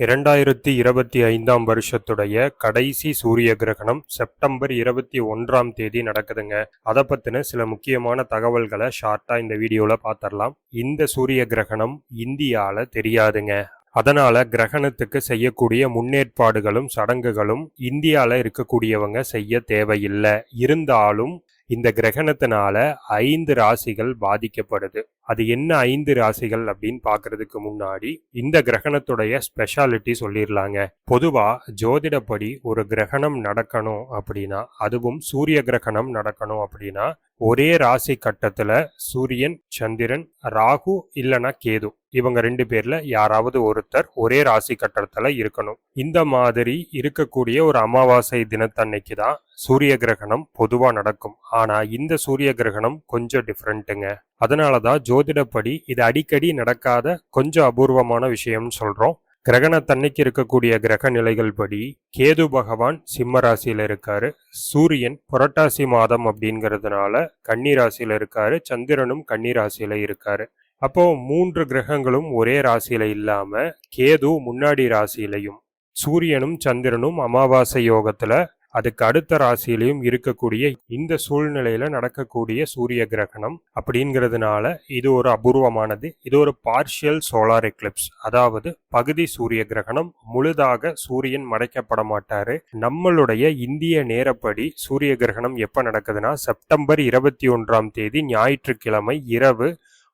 இரண்டாயிரத்தி இருபத்தி ஐந்தாம் வருஷத்துடைய கடைசி சூரிய கிரகணம் செப்டம்பர் இருபத்தி ஒன்றாம் தேதி நடக்குதுங்க. அதை பற்றின சில முக்கியமான தகவல்களை ஷார்ட்டாக இந்த வீடியோவில் பார்த்துடலாம் இந்த சூரிய கிரகணம் இந்தியாவில் தெரியாதுங்க. அதனால கிரகணத்துக்கு செய்யக்கூடிய முன்னேற்பாடுகளும் சடங்குகளும் இந்தியாவில் இருக்கக்கூடியவங்க செய்ய தேவையில்லை. இருந்தாலும் இந்த கிரகணத்தினால ஐந்து ராசிகள் பாதிக்கப்படுது. அது என்ன ஐந்து ராசிகள் அப்படின்னு பார்க்கறதுக்கு முன்னாடி இந்த கிரகணத்துடைய ஸ்பெஷாலிட்டி சொல்லிடலாங்க. பொதுவா ஜோதிடப்படி ஒரு கிரகணம் நடக்கணும் அப்படின்னா அதுவும் சூரிய கிரகணம் நடக்கணும் அப்படின்னா ஒரே ராசி கட்டத்துல சூரியன் சந்திரன் ராகு இல்லனா கேது. இவங்க ரெண்டு பேர்ல யாராவது ஒருத்தர் ஒரே ராசி கட்டத்துல இருக்கணும். இந்த மாதிரி இருக்கக்கூடிய ஒரு அமாவாசை தினத்தன்னைக்கு தான் சூரிய கிரகணம் பொதுவா நடக்கும். ஆனா இந்த சூரிய கிரகணம் கொஞ்சம் டிஃப்ரெண்ட்டுங்க அதனாலதான் ஜோதிடப்படி இது அடிக்கடி நடக்காத கொஞ்சம் அபூர்வமான விஷயம்னு சொல்றோம். கிரகணத்தன்னைக்கு இருக்கக்கூடிய கிரக நிலைகள் படி கேது பகவான் சிம்ம ராசியில இருக்காரு. சூரியன் புரட்டாசி மாதம் அப்படிங்கிறதுனால கன்னி ராசியில இருக்காரு. சந்திரனும் கன்னி ராசியில இருக்காரு. அப்போ மூன்று கிரகங்களும் ஒரே ராசியில இல்லாம கேது முன்னாடி ராசியிலையும் சூரியனும் சந்திரனும் அமாவாசை யோகத்துல அதுக்கு அடுத்த ராசியிலையும் இருக்கக்கூடிய இந்த சூழ்நிலையில நடக்கக்கூடிய சூரிய கிரகணம் அப்படிங்கிறதுனால இது ஒரு அபூர்வமானது. இது ஒரு பார்ஷியல் சோலார் எக்லிப்ஸ் அதாவது பகுதி சூரிய கிரகணம் முழுதாக சூரியன் மறைக்கப்பட மாட்டாரு. நம்மளுடைய இந்திய நேரப்படி சூரிய கிரகணம் எப்ப நடக்குதுன்னா செப்டம்பர் இருபத்தி ஒன்றாம் தேதி ஞாயிற்றுக்கிழமை இரவு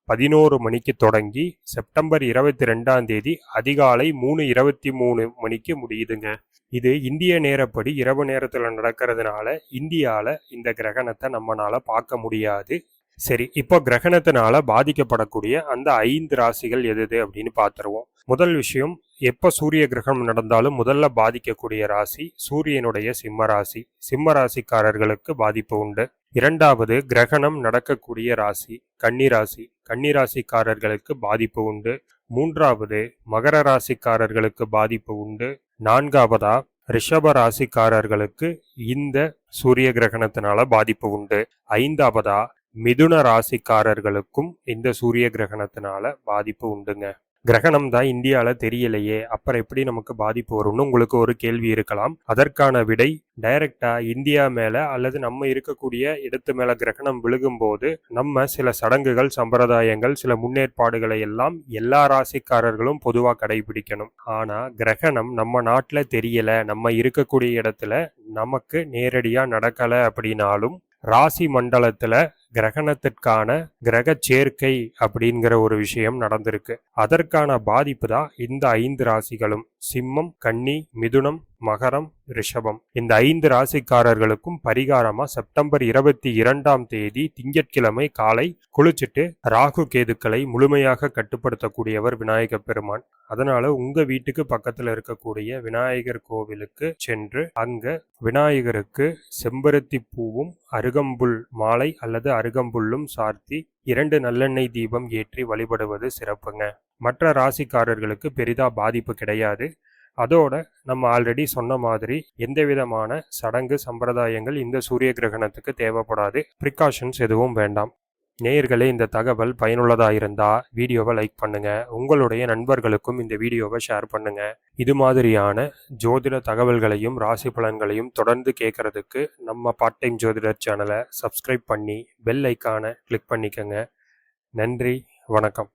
பதினோரு மணிக்கு தொடங்கி செப்டம்பர் இருபத்தி ரெண்டாம் தேதி அதிகாலை மூணு இருபத்தி மூணு மணிக்கு முடியுதுங்க. இது இந்திய நேரப்படி இரவு நேரத்தில் நடக்கிறதுனால இந்தியாவில் இந்த கிரகணத்தை நம்மளால பார்க்க முடியாது. சரி இப்போ கிரகணத்தினால பாதிக்கப்படக்கூடிய அந்த ஐந்து ராசிகள் எது அப்படின்னு பார்த்துருவோம். முதல் விஷயம் எப்போ சூரிய கிரகணம் நடந்தாலும் முதல்ல பாதிக்கக்கூடிய ராசி சூரியனுடைய சிம்ம ராசி. சிம்ம ராசிக்காரர்களுக்கு பாதிப்பு உண்டு. இரண்டாவது கிரகணம் நடக்கக்கூடிய ராசி கன்னிராசி ராசி. ராசிக்காரர்களுக்கு பாதிப்பு உண்டு. மூன்றாவது மகர ராசிக்காரர்களுக்கு பாதிப்பு உண்டு. நான்காவதா ரிஷப ராசிக்காரர்களுக்கு இந்த சூரிய கிரகணத்தினால பாதிப்பு உண்டு. ஐந்தாவதா மிதுன ராசிக்காரர்களுக்கும் இந்த சூரிய கிரகணத்தினால பாதிப்பு உண்டுங்க. கிரகணம் தான் இந்தியால தெரியலையே. அப்புறம் எப்படி நமக்கு பாதிப்பு வரும்னு உங்களுக்கு ஒரு கேள்வி இருக்கலாம். அதற்கான விடை டைரக்டா இந்தியா மேல அல்லது நம்ம இருக்கக்கூடிய இடத்து மேல கிரகணம் விழுகும்போது நம்ம சில சடங்குகள் சம்பிரதாயங்கள் சில முன்னேற்பாடுகளை எல்லாம் எல்லா ராசிக்காரர்களும் பொதுவா கடைபிடிக்கணும். ஆனா கிரகணம் நம்ம நாட்டுல தெரியல. நம்ம இருக்கக்கூடிய இடத்துல நமக்கு நேரடியா நடக்கல அப்படின்னாலும் ராசி மண்டலத்துல கிரகணத்திற்கான கிரக சேர்க்கை அப்படிங்கிற ஒரு விஷயம் நடந்திருக்கு. அதற்கான பாதிப்பு தான் இந்த ஐந்து ராசிகளும். சிம்மம் கன்னி மிதுனம் மகரம் ரிஷபம். இந்த ஐந்து ராசிக்காரர்களுக்கும் பரிகாரமா செப்டம்பர் இருபத்தி இரண்டாம் தேதி திங்கட்கிழமை காலை குளிச்சுட்டு ராகு கேதுக்களை முழுமையாக கட்டுப்படுத்தக்கூடியவர் விநாயக பெருமான். அதனால உங்க வீட்டுக்கு பக்கத்துல இருக்கக்கூடிய விநாயகர் கோவிலுக்கு சென்று அங்க விநாயகருக்கு செம்பருத்தி பூவும் அருகம்புல் மாலை அல்லது அருகம்புல்லும் சார்த்தி இரண்டு நல்லெண்ணெய் தீபம் ஏற்றி வழிபடுவது சிறப்புங்க. மற்ற ராசிக்காரர்களுக்கு பெரிதா பாதிப்பு கிடையாது. அதோட நம்ம ஆல்ரெடி சொன்ன மாதிரி எந்த விதமான சடங்கு சம்பிரதாயங்கள் இந்த சூரிய கிரகணத்துக்கு தேவைப்படாது. ப்ரிகாஷன்ஸ் எதுவும் வேண்டாம். நேயர்களே இந்த தகவல் பயனுள்ளதாக இருந்தால் வீடியோவை லைக் பண்ணுங்க. உங்களுடைய நண்பர்களுக்கும் இந்த வீடியோவை ஷேர் பண்ணுங்க. இது மாதிரியான ஜோதிட தகவல்களையும் ராசி பலன்களையும் தொடர்ந்து கேட்கறதுக்கு நம்ம பார்ட் டைம் ஜோதிடர் சேனலை சப்ஸ்கிரைப் பண்ணி பெல் ஐக்கானை கிளிக் பண்ணிக்கோங்க. நன்றி வணக்கம்.